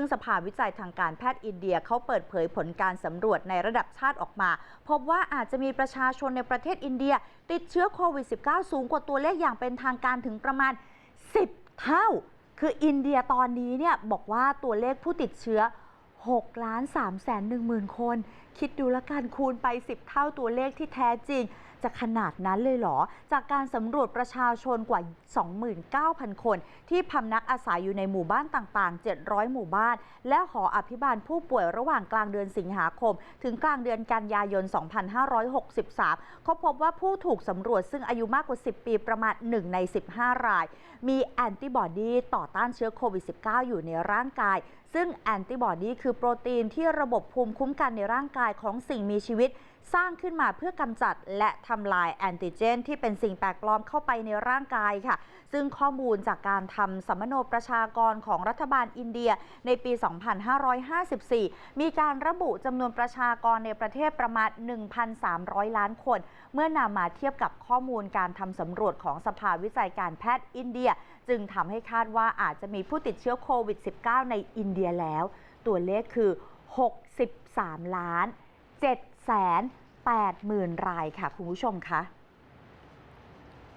ซึ่งสภาวิจัยทางการแพทย์อินเดียเขาเปิดเผยผลการสำรวจในระดับชาติออกมา พบว่าอาจจะมีประชาชนในประเทศอินเดีย ติดเชื้อโควิด -19 สูงกว่าตัวเลขอย่างเป็นทางการถึงประมาณ 10 เท่า คืออินเดียตอนนี้เนี่ยบอกว่าตัวเลขผู้ติดเชื้อ6ล้าน3แสน1หมื่นคน คิดดูละกันคูณไป 10 เท่าตัวเลขที่แท้จริง จะขนาดนั้นเลยเหรอ จากการสำรวจประชาชนกว่า 29,000 คน ที่พำนักอาศัยอยู่ในหมู่บ้านต่าง ๆ 700 หมู่บ้าน และหออภิบาลผู้ป่วยระหว่างกลางเดือนสิงหาคม ถึงกลางเดือนกันยายน 2563 เขาพบว่าผู้ถูกสำรวจซึ่งอายุมากกว่า 10 ปีประมาณ 1 ใน 15 ราย มีแอนติบอดีต่อต้านเชื้อโควิด -19 อยู่ในร่างกาย ซึ่งแอนติบอดีคือโปรตีนที่ระบบภูมิคุ้มกันในร่างกายของสิ่งมีชีวิต สร้างขึ้นมาเพื่อกำจัดและทำลายแอนติเจน ที่เป็นสิ่งแปลกปลอมเข้าไปในร่างกายค่ะ ซึ่งข้อมูลจากการทำสัมมโนประชากรของรัฐบาลอินเดียในปี 2554 มีการระบุจำนวนประชากรในประเทศประมาณ 1,300 ล้านคน เมื่อนำมาเทียบกับข้อมูลการทำสำรวจของสภาวิจัยการแพทย์อินเดีย จึงทำให้คาดว่าอาจจะมีผู้ติดเชื้อโควิด -19 ในอินเดียแล้ว ตัวเลขคือ 63 ล้าน 7แสน8หมื่นรายค่ะ คุณผู้ชมคะ